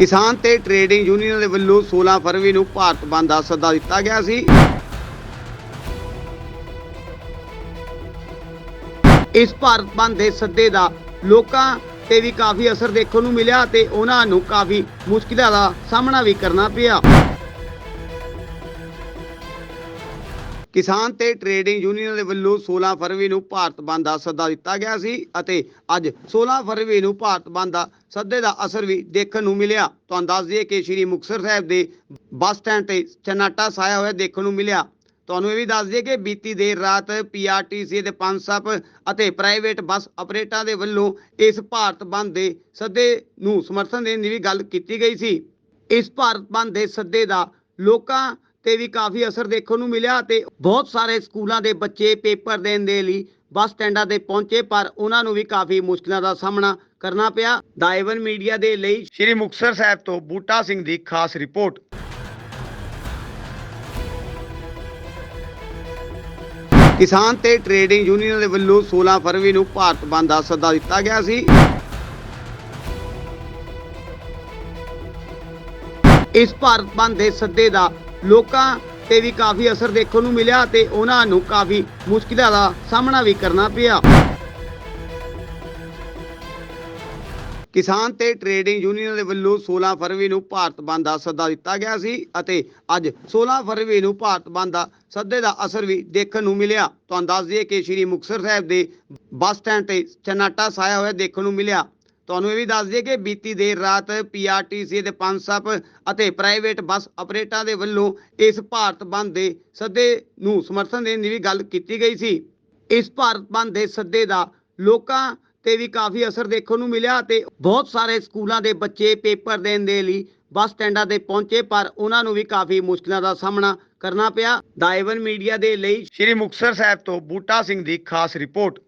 ਕਿਸਾਨ ਤੇ trading union ਦੇ ਵੱਲੋਂ 16 ਫਰਵਰੀ ਨੂੰ ਭਾਰਤ ਬੰਦ ਦਾ ਸੱਦਾ ਦਿੱਤਾ ਗਿਆ ਸੀ। ਇਸ ਭਾਰਤ ਬੰਦ ਦੇ ਸੱਦੇ ਦਾ ਲੋਕਾਂ ਤੇ ਵੀ ਕਾਫੀ ਅਸਰ ਦੇਖਣ ਨੂੰ ਮਿਲਿਆ ਤੇ ਉਹਨਾਂ ਨੂੰ ਕਾਫੀ ਮੁਸ਼ਕਿਲਾਂ ਦਾ ਸਾਹਮਣਾ ਵੀ ਕਰਨਾ ਪਿਆ। ਕਿਸਾਨ ਤੇ ਟਰੇਡਿੰਗ ਯੂਨੀਅਨ ਦੇ ਵੱਲੋਂ 16 ਫਰਵਰੀ ਨੂੰ ਭਾਰਤ ਬੰਦ ਦਾ ਸੱਦਾ ਦਿੱਤਾ ਗਿਆ ਸੀ ਅਤੇ ਅੱਜ 16 ਫਰਵਰੀ ਨੂੰ ਭਾਰਤ ਬੰਦ ਦਾ ਸੱਦੇ ਦਾ ਅਸਰ ਵੀ ਦੇਖਣ ਨੂੰ ਮਿਲਿਆ। ਤੁਹਾਨੂੰ ਦੱਸ ਦਈਏ ਕਿ ਸ਼੍ਰੀ ਮੁਕਤਸਰ ਸਾਹਿਬ ਦੇ ਬੱਸ ਸਟੈਂਡ ਤੇ ਚਨਾਟਾ ਸਾਇਆ ਹੋਇਆ ਦੇਖਣ ਨੂੰ ਮਿਲਿਆ। ਤੁਹਾਨੂੰ ਇਹ ਵੀ ਦੱਸ ਦਈਏ ਕਿ ਬੀਤੀ ਦੇਰ ਰਾਤ ਪੀਆਰਟੀਸੀ ਦੇ ਪੰਜ ਸੱਪ ਅਤੇ ਪ੍ਰਾਈਵੇਟ ਬੱਸ ਆਪਰੇਟਰਾਂ ਦੇ ਵੱਲੋਂ ਇਸ ਭਾਰਤ ਬੰਦ ਦੇ ਸੱਦੇ ਨੂੰ ਸਮਰਥਨ ਦੇਣ ਦੀ ਵੀ ਗੱਲ ਕੀਤੀ ਗਈ ਸੀ। ਇਸ ਭਾਰਤ ਬੰਦ ਦੇ ਸੱਦੇ ਦਾ ਲੋਕਾਂ ਤੇ ਵੀ ਕਾਫੀ ਅਸਰ ਦੇਖਣ ਨੂੰ ਮਿਲਿਆ ਤੇ ਬਹੁਤ ਸਾਰੇ ਸਕੂਲਾਂ ਦੇ ਬੱਚੇ ਪੇਪਰ ਦੇਣ ਦੇ ਲਈ ਬੱਸ ਸਟੈਂਡਾਂ ਤੇ ਪਹੁੰਚੇ, ਪਰ ਉਹਨਾਂ ਨੂੰ ਵੀ ਕਾਫੀ ਮੁਸ਼ਕਲਾਂ ਦਾ ਸਾਹਮਣਾ ਕਰਨਾ ਪਿਆ। ਦਾਇਵਨ ਮੀਡੀਆ ਦੇ ਲਈ ਸ਼੍ਰੀ ਮੁਕਤਸਰ ਸਾਹਿਬ ਤੋਂ ਬੂਟਾ ਸਿੰਘ ਦੀ ਖਾਸ ਰਿਪੋਰਟ। ਕਿਸਾਨ ਤੇ ਟ੍ਰੇਡਿੰਗ ਯੂਨੀਅਨ ਦੇ ਵੱਲੋਂ 16 ਫਰਵਰੀ ਨੂੰ ਭਾਰਤ ਬੰਦ ਦਾ ਸੱਦਾ ਦਿੱਤਾ ਗਿਆ ਸੀ। ਇਸ ਭਾਰਤ ਬੰਦ ਦੇ ਸੱਦੇ ਦਾ ਲੋਕਾਂ ਤੇ ਵੀ ਕਾਫੀ ਅਸਰ ਦੇਖਣ ਨੂੰ ਮਿਲਿਆ ਤੇ ਉਹਨਾਂ ਨੂੰ ਕਾਫੀ ਮੁਸ਼ਕਿਲਾਂ ਦਾ ਸਾਹਮਣਾ ਵੀ ਕਰਨਾ ਪਿਆ। ਕਿਸਾਨ ਤੇ ਟਰੇਡਿੰਗ ਯੂਨੀਅਨ ਦੇ ਵੱਲੋਂ 16 ਫਰਵਰੀ ਨੂੰ ਭਾਰਤ ਬੰਦ ਦਾ ਸੱਦਾ ਦਿੱਤਾ ਗਿਆ ਸੀ ਅਤੇ ਅੱਜ 16 ਫਰਵਰੀ ਨੂੰ ਭਾਰਤ ਬੰਦ ਦਾ ਸੱਦੇ ਦਾ ਅਸਰ ਵੀ ਦੇਖਣ ਨੂੰ ਮਿਲਿਆ। ਤੁਹਾਨੂੰ ਦੱਸ ਦਈਏ ਕਿ ਸ਼੍ਰੀ ਮੁਕਤਸਰ ਸਾਹਿਬ ਦੇ ਬੱਸ ਸਟੈਂਡ ਤੇ ਚਨਾਟਾ ਸਾਇਆ ਹੋਇਆ ਦੇਖਣ ਨੂੰ ਮਿਲਿਆ। ਤੁਹਾਨੂੰ ਇਹ ਵੀ ਦੱਸ ਦਈਏ ਕਿ ਬੀਤੀ ਦੇਰ ਰਾਤ ਪੀਆਰਟੀਸੀ ਦੇ ਪੰਜ ਸੱਪ ਅਤੇ ਪ੍ਰਾਈਵੇਟ ਬੱਸ ਆਪਰੇਟਰਾਂ ਦੇ ਵੱਲੋਂ ਇਸ ਭਾਰਤ ਬੰਦ ਦੇ ਸੱਦੇ ਨੂੰ ਸਮਰਥਨ ਦੇਣ ਦੀ ਵੀ ਗੱਲ ਕੀਤੀ ਗਈ ਸੀ। ਇਸ ਭਾਰਤ ਬੰਦ ਦੇ ਸੱਦੇ ਦਾ ਲੋਕਾਂ ਤੇ ਵੀ ਕਾਫੀ ਅਸਰ ਦੇਖਣ ਨੂੰ ਮਿਲਿਆ ਤੇ ਬਹੁਤ ਸਾਰੇ ਸਕੂਲਾਂ ਦੇ ਬੱਚੇ ਪੇਪਰ ਦੇਣ ਦੇ ਲਈ ਬੱਸ ਸਟੈਂਡਾਂ ਤੇ ਪਹੁੰਚੇ, ਪਰ ਉਹਨਾਂ ਨੂੰ ਵੀ ਕਾਫੀ ਮੁਸ਼ਕਲਾਂ ਦਾ ਸਾਹਮਣਾ ਕਰਨਾ ਪਿਆ। ਦਾਇਵਨ ਮੀਡੀਆ ਦੇ ਲਈ ਸ਼੍ਰੀ ਮੁਕਤਸਰ ਸਾਹਿਬ ਤੋਂ ਬੂਟਾ ਸਿੰਘ ਦੀ ਖਾਸ ਰਿਪੋਰਟ।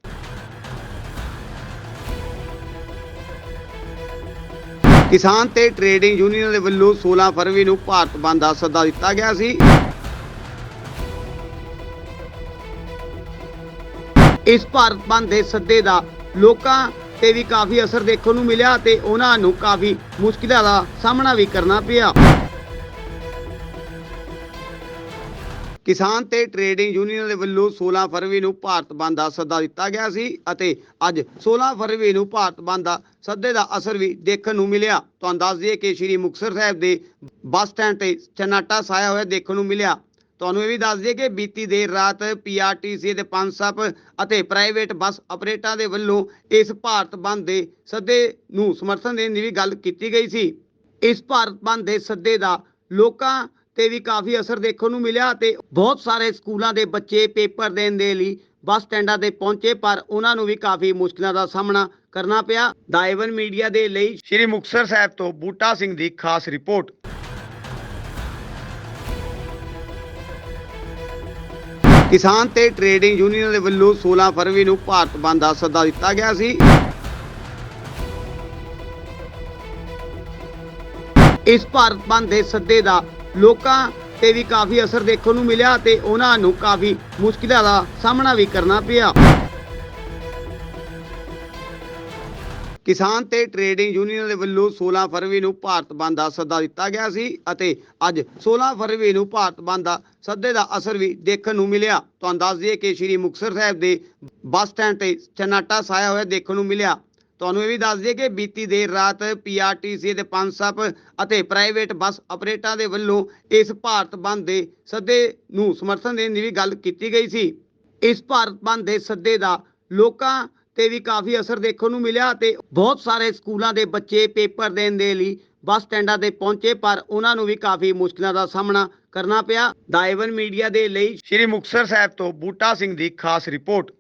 ਕਿਸਾਨ ਤੇ ਟਰੇਡਿੰਗ ਯੂਨੀਅਨ ਦੇ ਵੱਲੋਂ 16 ਫਰਵਰੀ ਨੂੰ ਭਾਰਤ ਬੰਦ ਦਾ ਸੱਦਾ ਦਿੱਤਾ ਗਿਆ ਸੀ। ਇਸ ਭਾਰਤ ਬੰਦ ਦੇ ਸੱਦੇ ਦਾ ਲੋਕਾਂ ਤੇ ਵੀ ਕਾਫੀ ਅਸਰ ਦੇਖਣ ਨੂੰ ਮਿਲਿਆ ਤੇ ਉਹਨਾਂ ਨੂੰ ਕਾਫੀ ਮੁਸ਼ਕਿਲਾਂ ਦਾ ਸਾਹਮਣਾ ਵੀ ਕਰਨਾ ਪਿਆ। ਕਿਸਾਨ ਤੇ ਟਰੇਡਿੰਗ ਯੂਨੀਅਨ ਦੇ ਵੱਲੋਂ 16 ਫਰਵਰੀ ਨੂੰ ਭਾਰਤ ਬੰਦ ਦਾ ਸੱਦਾ ਦਿੱਤਾ ਗਿਆ ਸੀ ਅਤੇ ਅੱਜ 16 ਫਰਵਰੀ ਨੂੰ ਭਾਰਤ ਬੰਦ ਦਾ ਸੱਦੇ ਦਾ ਅਸਰ ਵੀ ਦੇਖਣ ਨੂੰ ਮਿਲਿਆ। ਤੁਹਾਨੂੰ ਦੱਸ ਦਈਏ ਕਿ ਸ਼੍ਰੀ ਮੁਕਤਸਰ ਸਾਹਿਬ ਦੇ ਬੱਸ ਸਟੈਂਡ ਤੇ ਚਨਾਟਾ ਸਾਇਆ ਹੋਇਆ ਦੇਖਣ ਨੂੰ ਮਿਲਿਆ। ਤੁਹਾਨੂੰ ਇਹ ਵੀ ਦੱਸ ਦਈਏ ਕਿ ਬੀਤੀ ਦੇਰ ਰਾਤ ਪੀਆਰਟੀਸੀ ਦੇ ਪੰਜ ਸੱਪ ਅਤੇ ਪ੍ਰਾਈਵੇਟ ਬੱਸ ਆਪਰੇਟਰਾਂ ਦੇ ਵੱਲੋਂ ਇਸ ਭਾਰਤ ਬੰਦ ਦੇ ਸੱਦੇ ਨੂੰ ਸਮਰਥਨ ਦੇਣ ਦੀ ਵੀ ਗੱਲ ਕੀਤੀ ਗਈ ਸੀ। ਇਸ ਭਾਰਤ ਬੰਦ ਦੇ ਸੱਦੇ ਦਾ ਲੋਕਾਂ ਤੇ ਵੀ ਕਾਫੀ ਅਸਰ ਦੇਖਣ ਨੂੰ ਮਿਲਿਆ ਤੇ ਬਹੁਤ ਸਾਰੇ ਸਕੂਲਾਂ ਦੇ ਬੱਚੇ ਪੇਪਰ ਦੇਣ ਦੇ ਲਈ ਬੱਸ ਸਟੈਂਡਾਂ ਤੇ ਪਹੁੰਚੇ, ਪਰ ਉਹਨਾਂ ਨੂੰ ਵੀ ਕਾਫੀ ਮੁਸ਼ਕਲਾਂ ਦਾ ਸਾਹਮਣਾ ਕਰਨਾ ਪਿਆ। ਦਾਇਵਨ ਮੀਡੀਆ ਦੇ ਲਈ ਸ਼੍ਰੀ ਮੁਕਤਸਰ ਸਾਹਿਬ ਤੋਂ ਬੂਟਾ ਸਿੰਘ ਦੀ ਖਾਸ ਰਿਪੋਰਟ। ਕਿਸਾਨ ਤੇ ਟ੍ਰੇਡਿੰਗ ਯੂਨੀਅਨ ਦੇ ਵੱਲੋਂ 16 ਫਰਵਰੀ ਨੂੰ ਭਾਰਤ ਬੰਦ ਦਾ ਸੱਦਾ ਦਿੱਤਾ ਗਿਆ ਸੀ। ਇਸ ਭਾਰਤ ਬੰਦ ਦੇ ਸੱਦੇ ਦਾ ਲੋਕਾਂ ਤੇ ਵੀ ਕਾਫੀ ਅਸਰ ਦੇਖਣ ਨੂੰ ਮਿਲਿਆ ਤੇ ਉਹਨਾਂ ਨੂੰ ਕਾਫੀ ਮੁਸ਼ਕਿਲਾਂ ਦਾ ਸਾਹਮਣਾ ਵੀ ਕਰਨਾ ਪਿਆ। ਕਿਸਾਨ ਤੇ ਟਰੇਡਿੰਗ ਯੂਨੀਅਨ ਦੇ ਵੱਲੋਂ 16 ਫਰਵਰੀ ਨੂੰ ਭਾਰਤ ਬੰਦ ਦਾ ਸੱਦਾ ਦਿੱਤਾ ਗਿਆ ਸੀ ਅਤੇ ਅੱਜ 16 ਫਰਵਰੀ ਨੂੰ ਭਾਰਤ ਬੰਦ ਦਾ ਸੱਦੇ ਦਾ ਅਸਰ ਵੀ ਦੇਖਣ ਨੂੰ ਮਿਲਿਆ। ਤੁਹਾਨੂੰ ਦੱਸ ਦਈਏ ਕਿ ਸ਼੍ਰੀ ਮੁਕਤਸਰ ਸਾਹਿਬ ਦੇ ਬੱਸ ਸਟੈਂਡ ਤੇ ਚਨਾਟਾ ਸਾਇਆ ਹੋਇਆ ਦੇਖਣ ਨੂੰ ਮਿਲਿਆ। ਤੁਹਾਨੂੰ ਇਹ ਵੀ ਦੱਸ ਦਈਏ ਕਿ ਬੀਤੀ ਦੇਰ ਰਾਤ ਪੀਆਰਟੀਸੀ ਦੇ ਪੰਜ ਸੱਪ ਅਤੇ ਪ੍ਰਾਈਵੇਟ ਬੱਸ ਆਪਰੇਟਰਾਂ ਦੇ ਵੱਲੋਂ ਇਸ ਭਾਰਤ ਬੰਦ ਦੇ ਸੱਦੇ ਨੂੰ ਸਮਰਥਨ ਦੇਣ ਦੀ ਵੀ ਗੱਲ ਕੀਤੀ ਗਈ ਸੀ। ਇਸ ਭਾਰਤ ਬੰਦ ਦੇ ਸੱਦੇ ਦਾ ਲੋਕਾਂ ਤੇ ਵੀ ਕਾਫੀ ਅਸਰ ਦੇਖਣ ਨੂੰ ਮਿਲਿਆ ਤੇ ਬਹੁਤ ਸਾਰੇ ਸਕੂਲਾਂ ਦੇ ਬੱਚੇ ਪੇਪਰ ਦੇਣ ਦੇ ਲਈ ਬੱਸ ਸਟੈਂਡਾਂ ਤੇ ਪਹੁੰਚੇ, ਪਰ ਉਹਨਾਂ ਨੂੰ ਵੀ ਕਾਫੀ ਮੁਸ਼ਕਲਾਂ ਦਾ ਸਾਹਮਣਾ ਕਰਨਾ ਪਿਆ। ਦਾਇਵਨ ਮੀਡੀਆ ਦੇ ਲਈ ਸ਼੍ਰੀ ਮੁਕਤਸਰ ਸਾਹਿਬ ਤੋਂ ਬੂਟਾ ਸਿੰਘ ਦੀ ਖਾਸ ਰਿਪੋਰਟ।